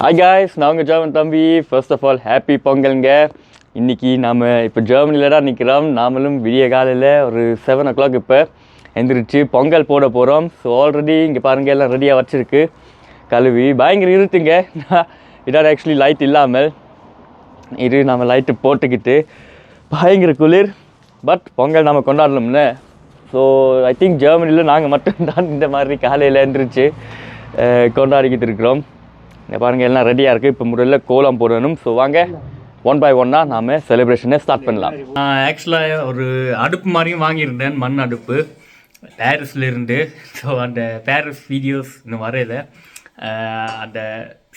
Hi guys நான் உங்கள் German தம்பி. ஃபர்ஸ்ட் ஆஃப் ஆல் ஹாப்பி பொங்கலுங்க. இன்றைக்கி நாம் இப்போ ஜெர்மனியில் தான் நிற்கிறோம் நாமளும் விடிய காலையில் ஒரு செவன் ஓ கிளாக் இப்போ எந்திரிச்சு பொங்கல் போட போகிறோம் ஸோ ஆல்ரெடி இங்கே பாருங்கள் எல்லாம் ரெடியாக வச்சுருக்கு. கழுவி பயங்கர இருட்டுங்க. இதான் ஆக்சுவலி லைட் இல்லாமல். இது நம்ம லைட்டு போட்டுக்கிட்டு பயங்கர குளிர். பட் பொங்கல் நம்ம கொண்டாடணும்ல. ஸோ ஐ திங்க் ஜெர்மனியில் நாங்கள் மட்டும்தான் இந்த மாதிரி காலையில் எழுந்திரிச்சு கொண்டாடிக்கிட்டு இருக்கிறோம். இங்கே பாருங்கள் எல்லாம் ரெடியாக இருக்குது இப்போ முதல்ல கோலம் போடணும். ஸோ வாங்க. ஒன் பை ஒன்னாக நாம் செலிப்ரேஷனை ஸ்டார்ட் பண்ணலாம். நான் ஆக்சுவலாக ஒரு அடுப்பு மாதிரியும் வாங்கியிருந்தேன் மண் அடுப்பு. பேரிஸ்லேருந்து ஸோ அந்த பேரிஸ் வீடியோஸ் இன்னும் வரையில. அந்த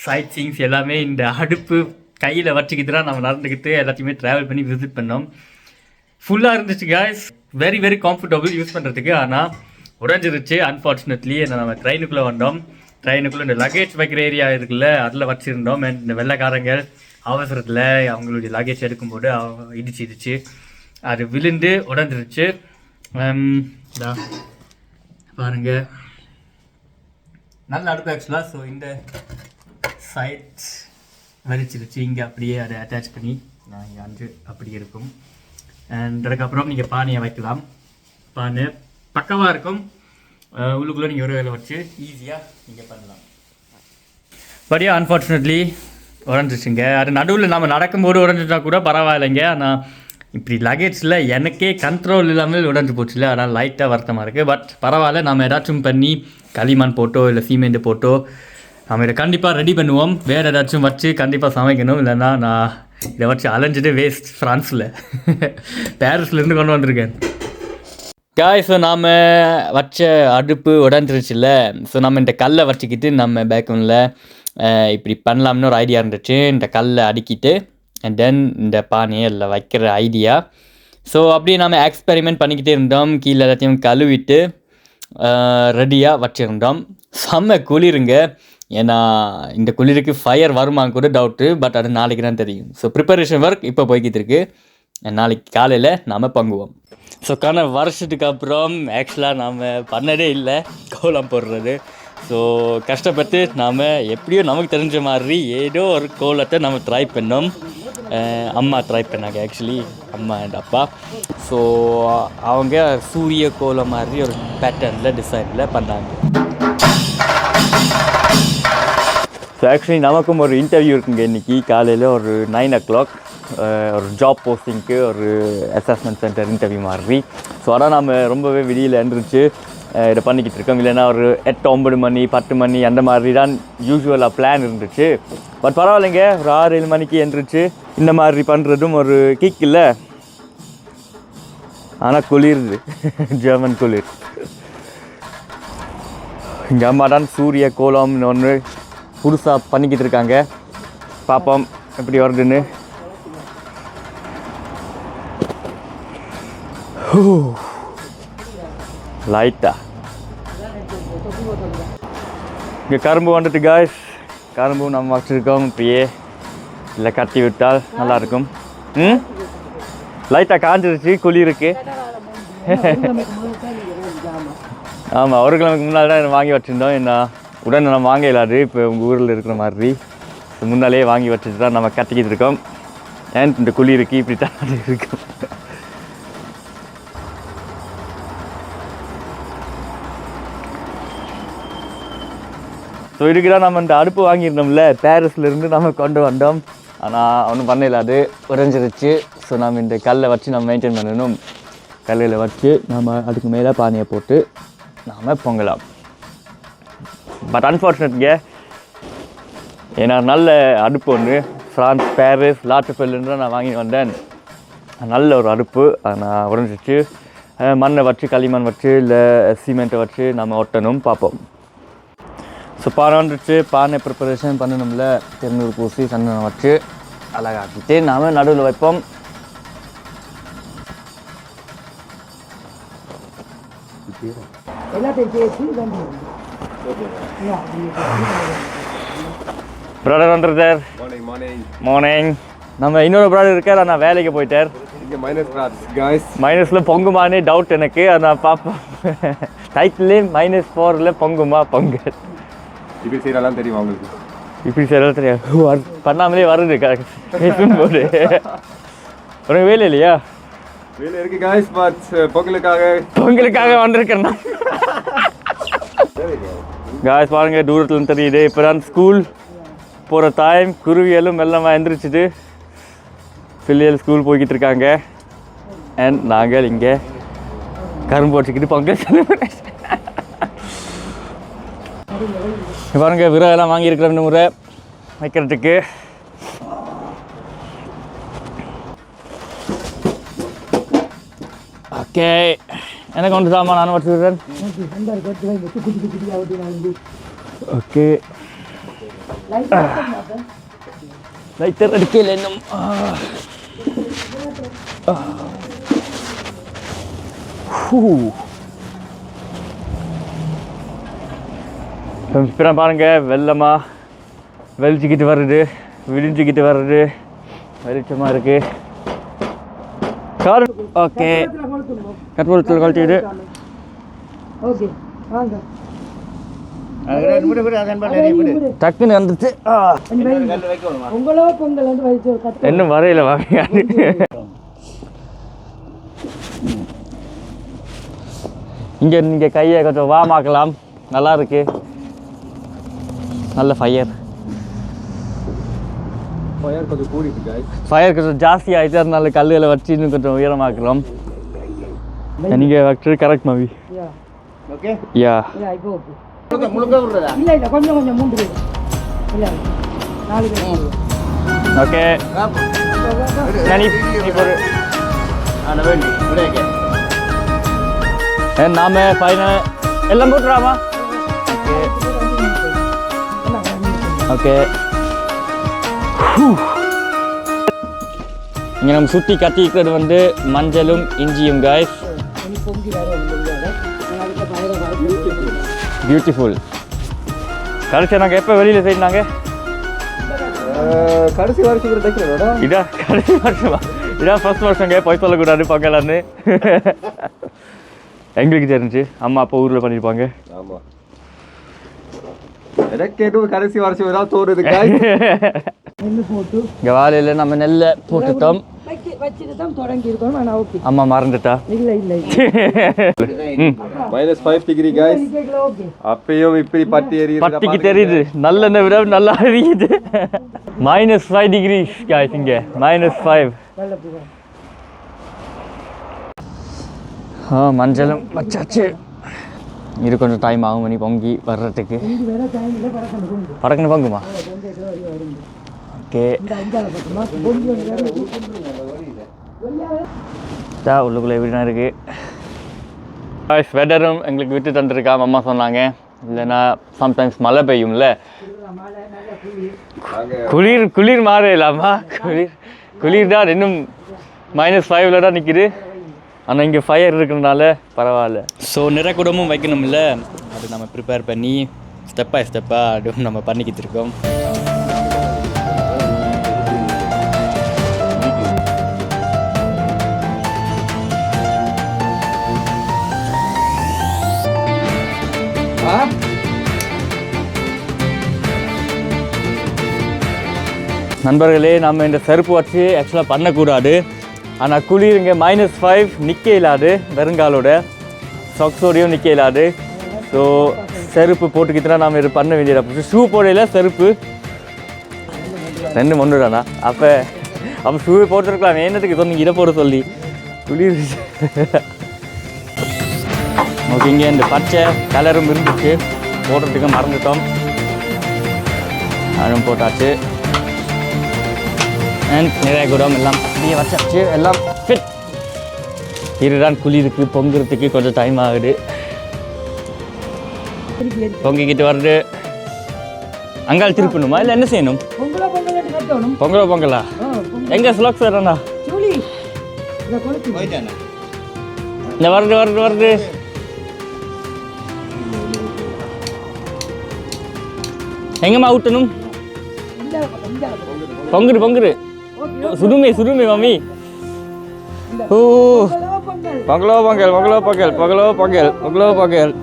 சைட் சீங்ஸ் எல்லாமே இந்த அடுப்பு கையில் வச்சுக்கிட்டு தான் நம்ம நடந்துக்கிட்டு எல்லாத்தையுமே ட்ராவல் பண்ணி விசிட் பண்ணோம். ஃபுல்லாக இருந்துச்சு guys. Very very comfortable use பண்ணுறதுக்கு ஆனால் உடஞ்சிருச்சு. அன்ஃபார்ச்சுனேட்லி நம்ம ட்ரெயினுக்குள்ளே வந்தோம். ட்ரெயினுக்குள்ளே இந்த லக்கேஜ் வைக்கிற ஏரியா இருக்குல்ல அதில் வச்சுருந்தோம். இந்த வெள்ளைக்காரங்க அவசரத்தில் அவங்களுடைய லக்கேஜ் எடுக்கும்போது அவ- இடிச்சு இடிச்சு அது விழுந்து உடஞ்சிருச்சு. பாருங்க. நல்ல அடுப்பு ஆக்சுவலாக ஸோ இந்த சைட் வலிச்சிருச்சு. இங்கே அப்படியே அதை அட்டாச் பண்ணி நான் இங்கே அஞ்சு அப்படி இருக்கும் அண்ட் அதுக்கப்புறம் நீங்கள் பானையை வைக்கலாம். பானை பக்கமாக இருக்கும். Uh, உள்ளுக்குள்ளே நீங்கள் ஒரு வேலை வச்சு ஈஸியாக நீங்கள் பண்ணலாம். படியா அன்ஃபார்ச்சுனேட்லி உடஞ்சிச்சுங்க அது நடுவில் நம்ம நடக்கும்போது உடஞ்சிட்டா கூட பரவாயில்லைங்க. ஆனால் இப்படி லக்கேஜில் எனக்கே கண்ட்ரோல் இல்லாமல் உடஞ்சி போச்சுல. அதனால் லைட்டாக வருத்தமாக இருக்குது பட் பரவாயில்ல நம்ம ஏதாச்சும் பண்ணி களிமண் போட்டோ இல்லை சீமெண்ட் போட்டோ நம்ம இதை கண்டிப்பாக ரெடி பண்ணுவோம். வேறு ஏதாச்சும் வச்சு கண்டிப்பாக சமைக்கணும். இல்லைன்னா நான் இதை வச்சு அலைஞ்சிட்டு வேஸ்ட் ஃப்ரான்ஸில் பாரிஸ்லேருந்து கொண்டு வந்திருக்கேன். காய் ஸோ நாம் வச்ச அடுப்பு உடஞ்சிருச்சுல்ல. ஸோ நம்ம இந்த கல்லை வச்சுக்கிட்டு நம்ம பேக்ரவுண்டில் இப்படி பண்ணலாம்னு ஒரு ஐடியா இருந்துச்சு. இந்த கல்லை அடுக்கிட்டு அண்ட் தென் இந்த பானையை இல்லை வைக்கிற ஐடியா ஸோ அப்படியே நம்ம எக்ஸ்பெரிமெண்ட் பண்ணிக்கிட்டே இருந்தோம். கீழே எல்லாத்தையும் கழுவிட்டு ரெடியாக வச்சுருந்தோம். செம்ம குளிருங்க. ஏன்னா இந்த குளிருக்கு ஃபயர் வருமான்னு கூட டவுட்டு பட் அது நாளைக்கு தான் தெரியும். ஸோ ப்ரிப்பரேஷன் ஒர்க் இப்போ போய்கிட்டு இருக்குது நாளைக்கு காலையில் நாம் பங்குவோம். ஸோ கான வருஷத்துக்கு அப்புறம் ஆக்சுவலாக நாம் பண்ணதே இல்லை. கோலம் போடுறது. ஸோ கஷ்டப்பட்டு நாம் எப்படியோ நமக்கு தெரிஞ்ச மாதிரி ஏதோ ஒரு கோலத்தை நம்ம ட்ரை பண்ணோம். அம்மா ட்ரை பண்ணாங்க ஆக்சுவலி அம்மா அண்ட் அப்பா. ஸோ அவங்க சூரிய கோலம் மாதிரி ஒரு பேட்டர்னில் டிசைனில் பண்ணாங்க. ஸோ ஆக்சுவலி நமக்கும் ஒரு இன்டர்வியூ இருக்குங்க இன்றைக்கி காலையில் ஒரு நைன் ஓ கிளாக் ஒரு ஜாப் போஸ்டிங்க்கு ஒரு அசஸ்மெண்ட் சென்டர் இன்டர்வியூ மாதிரி. ஸோ அதான் நம்ம ரொம்பவே வெளியில் எழுந்திரிச்சு இதை பண்ணிக்கிட்டு இருக்கோம். இல்லைன்னா ஒரு எட்டு ஒம்பது மணி பத்து மணி அந்த மாதிரி தான் யூஸ்வலாக பிளான் இருந்துச்சு. பட் பரவாயில்லைங்க. ஒரு ஆறு ஏழு மணிக்கு எழுந்திரிச்சு இந்த மாதிரி பண்ணுறதும் ஒரு கிக் இல்லை. ஆனால் குளிருது. ஜெர்மன் குளிர். எங்கள் அம்மா தான் சூரிய கோலம்னு ஒன்று புதுசாக பண்ணிக்கிட்டு இருக்காங்க. பார்ப்போம் எப்படி வருதுன்னு. லைட்டா இங்கே கரும்பு வந்துட்டு காய்ஸ் கரும்பு நம்ம வச்சுருக்கோம் இப்படியே. இல்லை கட்டி விட்டால் நல்லாயிருக்கும். ம்? லைட்டாக காஞ்சிருச்சு குளிருக்கு ஆமாம் ஒரு கிழமைக்கு தான் வாங்கி வச்சுருந்தோம். என்ன உடனே நம்ம வாங்க இல்லாது இப்போ உங்கள் ஊரில் இருக்கிற மாதிரி. முன்னாலே வாங்கி வச்சுட்டு தான் நம்ம கட்டிக்கிட்டு இருக்கோம். ஏன் இந்த குளிருக்கு இப்படி தான் இருக்கும் ஸோ இதுக்கு தான் நம்ம இந்த அடுப்பு வாங்கியிருந்தோம்ல பேரிஸ்லேருந்து நம்ம கொண்டு வந்தோம். ஆனால் ஒன்றும் பண்ணல அது உறைஞ்சிருச்சு. ஸோ நம்ம இந்த கல்லை வச்சு நம்ம மெயின்டைன் பண்ணணும். கல்லில் வச்சு நம்ம அதுக்கு மேலே பானையை போட்டு நாம் பொங்கலாம். பட் அன்ஃபார்ச்சுனேட்ங்க ஏன்னா நல்ல அடுப்பு ஒன்று ஃப்ரான்ஸ் பேரிஸ் லாட்டுஃபெல்லுன்னு நான் வாங்கி வந்தேன். நல்ல ஒரு அடுப்பு நான் உறைஞ்சிச்சு மண்ணை வச்சு களிமண் வச்சு இல்லை சிமெண்ட்டை வச்சு நம்ம ஒட்டணும் பார்ப்போம். ஸோ பானை வந்துச்சு பானை ப்ரிப்பரேஷன் பண்ணணும்ல திருநூறு பூசி சந்தனம் வச்சு அழகாக்கிட்டு நாம் நடுவில் வைப்போம். Brother morning. மார்னிங் நம்ம இன்னொரு பிரதர் இருக்கார் ஆனால் வேலைக்கு போயிட்டார். மைனஸில் பொங்குமானே டவுட் எனக்கு நான் பார்ப்போம் டைட்டிலே மைனஸ் ஃபோரில் பொங்குமா பொங்கல். இப்படி செய்யலாம் தெரியுமா உங்களுக்கு? இப்படி சொல்ல தெரியாது. பண்ணாமலே வருது. கரெக்ட் போடு உனக்கு வேலை இல்லையா? வேலை இருக்கு guys but uh, பொங்கலுக்காக. உங்களுக்காக வந்திருக்கேன் காய்ஸ் பாருங்க தூரத்துல தெரியுது. இப்போ தான் ஸ்கூல் போகிற டைம் குருவியலும் மெல்லமாக எந்திரிச்சிட்டு பிள்ளைகள் ஸ்கூல் போய்கிட்டு இருக்காங்க. அண்ட் நாங்கள் இங்கே கரும்பு வச்சுக்கிட்டு பொங்கல் celebration. பாருங்க விறகெல்லாம் வாங்கியிருக்கிறோம் இந்த முறை வைக்கிறதுக்கு. ஓகே. எனக்கு ஒன்று தாமா நான் வச்சுக்கிறேன் ஓகே. லைட்டர் அடிக்கல இன்னும். ஆ. ஆ. ஹூ. இப்போ பாருங்க வெள்ளமா வெளிச்சிக்கிட்டு வருது விடிஞ்சிக்கிட்டு வருது. வெளிச்சமாக இருக்கு. கார் ஓகே. கற்பூரத்தில் கழட்டிடு. ஓகே வாங்க. டக்குன்னு வந்துச்சு இன்னும் வரையில வாங்க. இங்க நீங்க கையை கொஞ்சம் வாமாக்கலாம் நல்லா இருக்கு. நல்ல ஃபயர் ஃபயர் கொஞ்சம் கூடிட்டு guys. ஃபயர் கொஞ்சம் ஜாஸ்தி ஆயிடுச்சு அதனால கல்லுகளை வச்சு இன்னும் கொஞ்சம் உயரமாக்கலாம் நீங்க ஆக்சுவலி கரெக்ட் மவி. யா யா ஓகே இல்ல இல்ல கொஞ்சம் கொஞ்சம் மூன்று இல்ல நாலு பேர். ஓகே நாம ஃபைனல் எல்லாம் போட்டுறாமா ஓகே இங்கே நம்ம சுற்றி கட்டிக்கிறது வந்து மஞ்சளும் இஞ்சியும் காய்ஸ் பியூட்டிஃபுல் கடைசி நாங்கள் எப்போ வெளியில் செய்யினாங்க கடைசி வருஷம் இதா கடைசி வருஷமா? இதான் ஃபர்ஸ்ட் வருஷங்க போய் சொல்லக்கூடாது பக்கலான்னு எங்களுக்கு தெரிஞ்சு அம்மா அப்பா ஊரில் பண்ணியிருப்பாங்க ஆமா. எதுவும் கடைசி வருஷம் ஏதாவது போட்டு. இங்கே வாழையில் நம்ம நெல்லை போட்டுட்டோம். அம்மா மறந்துட்டா? இல்லை இல்லை ம். மைனஸ் ஃபைவ் டிகிரி ஓகே அப்பயும் இப்படி பட்டி எரியுது பட்டிக்கு தெரியுது. நல்லெண்ணெய் விட நல்லா எரியுது. மைனஸ் ஃபைவ் டிகிரி காய்ஸ் இங்கே. மைனஸ் ஃபைவ் ஆ மஞ்சளும் வச்சாச்சு. இது கொஞ்சம் டைம் ஆகும் மணி பொங்கி வர்றதுக்கு. படக்குன்னு பொங்குமா? ஓகே இந்த தா உள்ளுக்குள்ளே எப்படினா இருக்குது வெதரும் எங்களுக்கு விட்டு தந்துருக்கா அம்மா சொன்னாங்க. இல்லைன்னா சம்டைம்ஸ் மழை பெய்யும்ல. குளிர் குளிர் குளிர் மாறலாமா குளிர் குளிர் தான் இன்னும் மைனஸ் ஃபைவ்ல தான் நிற்கிது ஆனால் இங்கே ஃபயர் இருக்கிறதுனால பரவாயில்ல. ஸோ நிறக்குடமும் வைக்கணும்ல? அது நம்ம ப்ரிப்பேர் பண்ணி ஸ்டெப் பை ஸ்டெப்பாக அதுவும் நம்ம பண்ணிக்கிட்டு இருக்கோம். நண்பர்களே நம்ம இந்த செருப்பு வச்சு ஆக்சுவலாக பண்ணக்கூடாது. ஆனால் குளிர் இங்கே மைனஸ் ஃபைவ் நிற்க இல்லாது வெறுங்காலோட சாக்ஸோடையும் நிற்க இல்லாது ஸோ செருப்பு போட்டுக்கிட்டு தான் நாம் இது பண்ண வேண்டியது ஷூ போடையில் செருப்பு. ரெண்டு ஒன்று தானா அப்போ அப்போ ஷூ போட்டுருக்கலாம். என்னத்துக்கு சொன்னீங்க இதை போட சொல்லி? குளிர். ஓகே இங்கே இந்த பச்சை கலரும் இருந்துச்சு. போடுறதுக்கு மறந்துட்டோம். அதுவும் போட்டாச்சு. அண்ட் நிறைய குடம் எல்லாம். அப்படியே வச்சாச்சு எல்லாம் ஃபிட் இதுதான் குளிருக்கு பொங்குறதுக்கு கொஞ்சம் டைம் ஆகுது. பொங்கிக்கிட்டு வருது அங்கால் திருப்பணுமா? இல்லை என்ன செய்யணும்? பொங்கலோ பொங்கல் எங்கே சூழி இதை கொடுத்து இந்த வருது வருது வருது எங்கம்மா ஊட்டணும்? இந்த பொங்குரு சுடுமே சுடுமே மம்மி. ஓ. பொங்கலோ பொங்கல் பொங்கலோ பொங்கல் பொங்கலோ பொங்கல் பொங்கலோ. பொங்கல்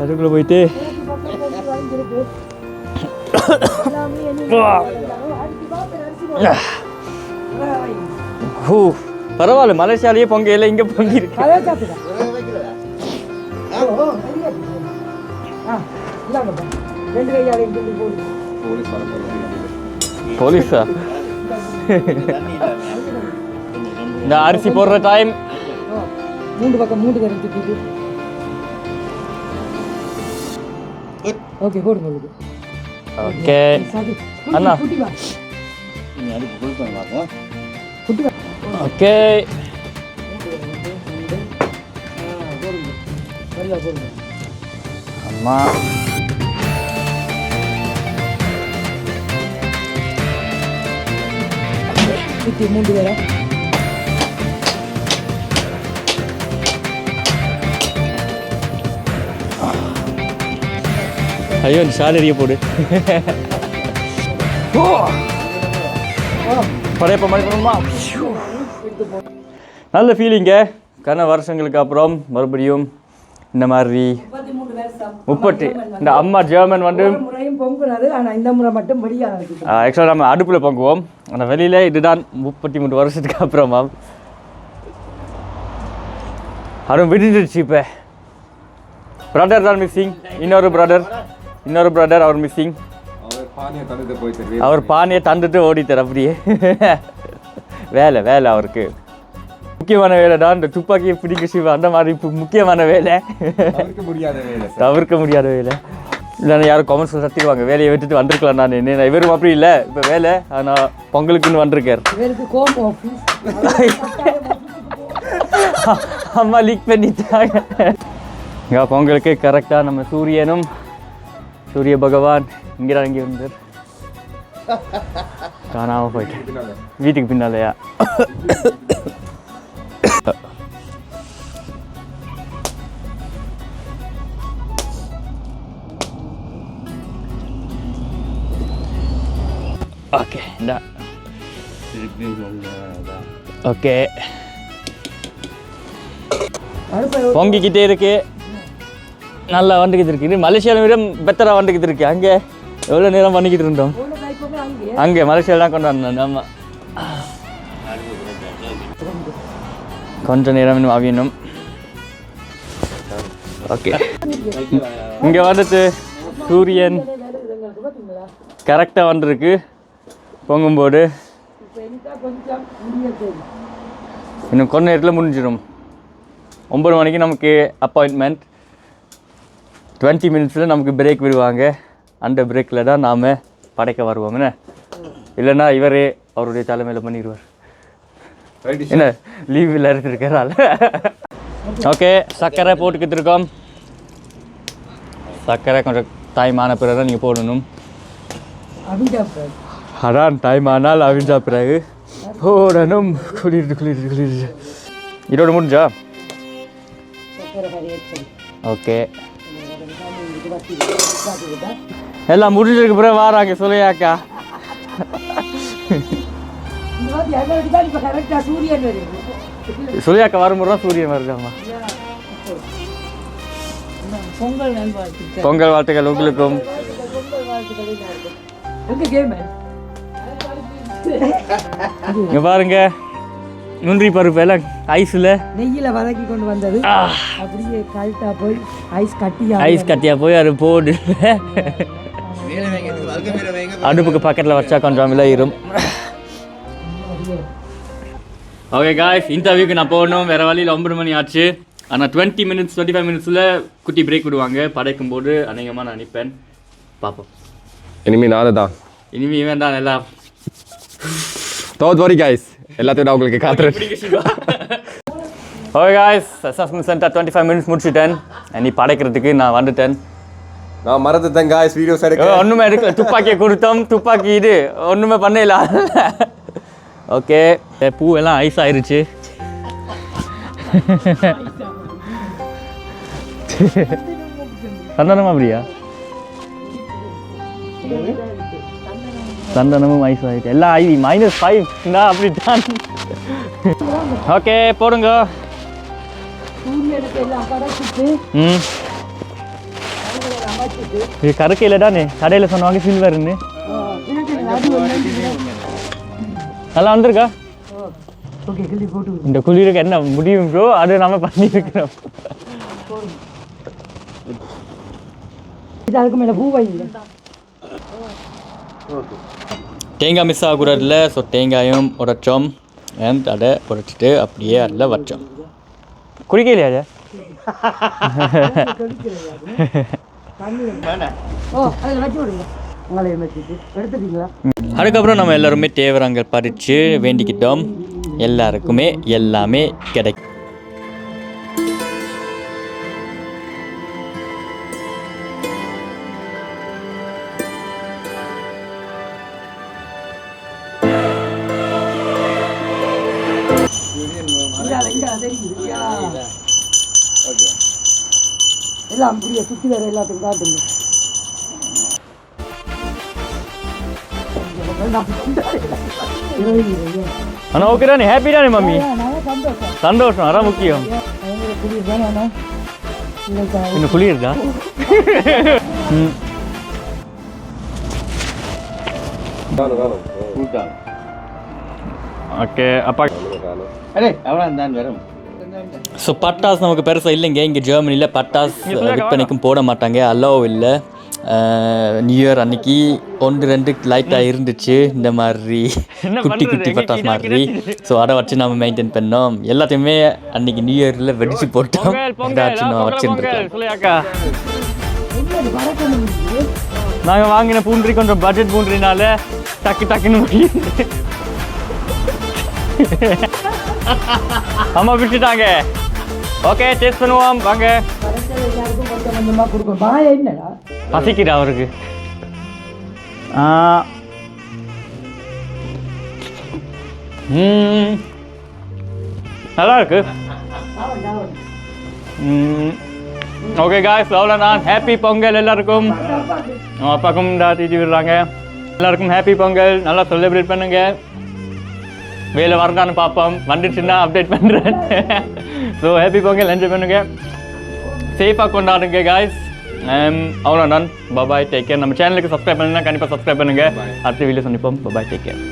அதுக்குள்ளே போயிட்டு. ஹூ பரவாயில்ல மலேசியாலேயே பொங்கையில் இங்கே பொங்கி இருக்கு. போலீஸா? இந்த அரிசி போடுற டைம் மூன்று பக்கம் மூன்று கரை சுற்றிட்டு ஓகே போடுங்க உங்களுக்கு. ஓகே அண்ணா. குட்டி வா. குட்டி வா. ஓகே அம்மா. சுற்றி மூன்று பேரை ஐயோ இந்த சாலரியை போடு ஓ படையப்ப மாதிரி பண்ணுமா நல்ல ஃபீலிங்க கன வருஷங்களுக்கு அப்புறம் மறுபடியும் இந்த மாதிரி முப்பட்டு இந்த அம்மா ஜெர்மன் வந்து ஒரு முறையும் பொங்குனது ஆனா இந்த முறை மட்டும் ஆக்சுவலாக நம்ம அடுப்பில் பொங்குவோம். ஆனால் வெளியில் இதுதான் முப்பத்தி மூணு வருஷத்துக்கு அப்புறமா அதுவும் விட்டுடுச்சு இப்போ. பிரதர் தான் மிஸ்ஸிங் இன்னொரு பிரதர் இன்னொரு பிரதர் அவர் மிஸ்ஸிங் அவர் பானையை தந்துட்டு ஓடித்தார் அப்படியே. வேலை வேலை அவருக்கு. முக்கியமான வேலை தான். இந்த துப்பாக்கியை பிடிக்க சிவா அந்த மாதிரி இப்போ முக்கியமான வேலை. முடியாத வேலை. தவிர்க்க முடியாத வேலை. இல்லைன்னா யாரும் காமெண்ட்ஸ் சத்திக்குவாங்க வேலையை விட்டுட்டு வந்திருக்கலாம் நான். என்ன இவரும் அப்படி இல்லை. இப்போ வேலை ஆனால் பொங்கலுக்குன்னு வந்திருக்கார். அம்மா லீக் பண்ணிட்டாங்க. இங்கே பொங்கலுக்கு கரெக்டாக நம்ம சூரியனும் சூரிய பகவான் இங்கே தான் இங்கே வந்தார் காணாமல் போயிட்டேன் வீட்டுக்கு பின்னாலயா? ஓகே ஓகே பொங்கிக்கிட்டே இருக்கு நல்லா வந்துக்கிட்டு இருக்கு மலேசியாவில் விட பெட்டராக வந்துக்கிட்டு இருக்கு அங்கே எவ்வளோ நேரம் பண்ணிக்கிட்டு இருந்தோம் அங்கே மலேசியாவில் தான் கொண்டாடணும் வந்தோம் ஆமாம் கொஞ்சம் நேரம் இன்னும் அவியணும். ஓகே இங்கே வந்துட்டு சூரியன் கரெக்டாக வந்துருக்கு. பொங்கும்போது இன்னும் கொஞ்ச நேரத்தில் முடிஞ்சிடும். ஒம்பது மணிக்கு நமக்கு அப்பாயின்மெண்ட் டுவெண்ட்டி மினிட்ஸில் நமக்கு பிரேக் விடுவாங்க. அந்த பிரேக்கில் தான் நாம் படைக்க என்ன? இல்லைன்னா இவரே அவருடைய தலைமையில் பண்ணிடுவார். என்ன? லீவில் இருந்திருக்கிறாள் ஓகே சர்க்கரை போட்டுக்கிட்டு இருக்கோம். சர்க்கரை கொஞ்சம் டைம் ஆன பிறகு தான் நீங்கள் போடணும். அதான் டைம் ஆனால் அவிஞ்சா பிறகு போடணும் குளிர்து குளிர்து குளிர்து இதோட முடிஞ்சா? ஓகே. எல்லாம் முடிஞ்சதுக்கு பிறகு வாராங்க சொல்லையாக்கா சொல்லியாக்கா வரும்போது தான் சூரியன் வருதாம்மா பொங்கல் வாழ்த்துக்கள் உங்களுக்கும். இங்கே பாருங்க. நுன்றி பருப்பு எல்லாம் ஐஸில் நெய்யில் வதக்கி கொண்டு வந்தது. அப்படியே கழட்டா போய் ஐஸ் கட்டியா ஐஸ் கட்டியா போய் அது போடு. அடுப்புக்கு பக்கத்தில் வச்சா கொஞ்சம் விளையிடும் ஓகே காய்ஸ் இன்டர்வியூக்கு நான் போகணும். வேறு வழியில் ஒன்பது மணி ஆச்சு. ஆனால் டுவெண்ட்டி மினிட்ஸ் டுவெண்ட்டி ஃபைவ் மினிட்ஸில் குட்டி பிரேக் விடுவாங்க. படைக்கும் போது அநேகமாக நான் நிற்பேன் பார்ப்போம் இனிமே நாலு தான் இனிமே இவன் தான் எல்லாம் தோத் வரி கைஸ் எல்லாத்தையும் நான் உங்களுக்கு காத்துறேன் okay guys assessment centre twenty five minutes முடிச்சிட்டேன். நீ படைக்கிறதுக்கு நான் வந்துட்டேன். நான் மறந்துட்டேன் கைஸ் வீடியோஸ் எடுக்க. ஒன்றுமே எடுக்கல. துப்பாக்கியை கொடுத்தோம். துப்பாக்கி இது. ஒன்றுமே பண்ணல. ஓகே பூ எல்லாம் ஐஸ் ஆயிருச்சு. சந்தனமா அப்படியா? சந்தனமும் ஐஸ் ஆயிட்டு. எல்லாம் ஐ மைனஸ் ஃபைவ் அப்படி தான் ஓகே போடுங்க. ம். இது கருக்கையில் தானே கடையில் சொன்னவாங்க சில்வர்னு நல்லா வந்திருக்கா. இந்த குளிருக்கு என்ன முடியும் ப்ரோ அது நம்ம பண்ணியிருக்கிறோம் இது அதுக்கு மேலே பூ வைங்க தேங்காய் மிஸ் ஆகுறதில்ல ஸோ தேங்காயும் உடைச்சோம். அண்ட் அதை உடைச்சிட்டு அப்படியே அதில் வச்சோம். குடிக்கலையா எடுத்துட்டீங்களா? அதுக்கப்புறம் நம்ம எல்லாருமே தேவரங்கள் பறித்து வேண்டிக்கிட்டோம். எல்லாருக்குமே எல்லாமே கிடைக்கும். எல்லாம் புரிய சுற்றி வர எல்லாத்துக்கும் காட்டுங்க. இருபது, இருபது. ஆனால் ஓகே தானே ஹாப்பி தானே மம்மி சந்தோஷம். அதான் முக்கியம். தானே இன்னும் குழி இருக்கா ம் ஓகே அப்பா ஸோ பட்டாஸ் நமக்கு பெருசாக இல்லைங்க. இங்கே ஜெர்மனியில் பட்டாஸ் விற்பனைக்கும் போட மாட்டாங்க. அல்லோ இல்லை. நியூ இயர் அன்னைக்கு ஒன்று ரெண்டு லைட்டாக இருந்துச்சு. இந்த மாதிரி குட்டி குட்டி பட்டாஸ் மாதிரி. ஸோ அதை வச்சு நம்ம மெயின்டைன் பண்ணோம். எல்லாத்தையுமே அன்னைக்கு நியூ இயரில் வெடிச்சு போட்டோம். ஏதாச்சும் வச்சுருந்துருக்கேன் நாங்கள் வாங்கின பூன்றி கொஞ்சம் பட்ஜெட் பூன்றினால டக்கு டக்குன்னு முடியுது. அம்மா விட்டுட்டாங்க ஓகே டேஸ்ட் பண்ணுவோம். வாங்க. பசிக்குது அவருக்கு? நல்லா இருக்கு. ஓகே காய்ஸ் அவ்வளோதான் ஹாப்பி பொங்கல் எல்லாருக்கும். அப்பாக்கும் இந்த தீட்டி விடுறாங்க. எல்லாருக்கும் ஹாப்பி பொங்கல். நல்லா செலிப்ரேட் பண்ணுங்க. வேலை வரதான்னு பார்ப்போம். வந்துச்சுன்னா அப்டேட் பண்ணுறேன் ஸோ ஹாப்பி பொங்கல் என்ஜாய் பண்ணுங்க. சேஃபாக கொண்டாடுங்க காய்ஸ் அவ்வளோதான் பபாய் டேக் கேர் நம்ம சேனலுக்கு சப்ஸ்கிரைப் பண்ணுங்க கண்டிப்பாக சப்ஸ்கிரைப் பண்ணுங்க. அடுத்த வீடியோ சந்திப்போம். Bye bye take care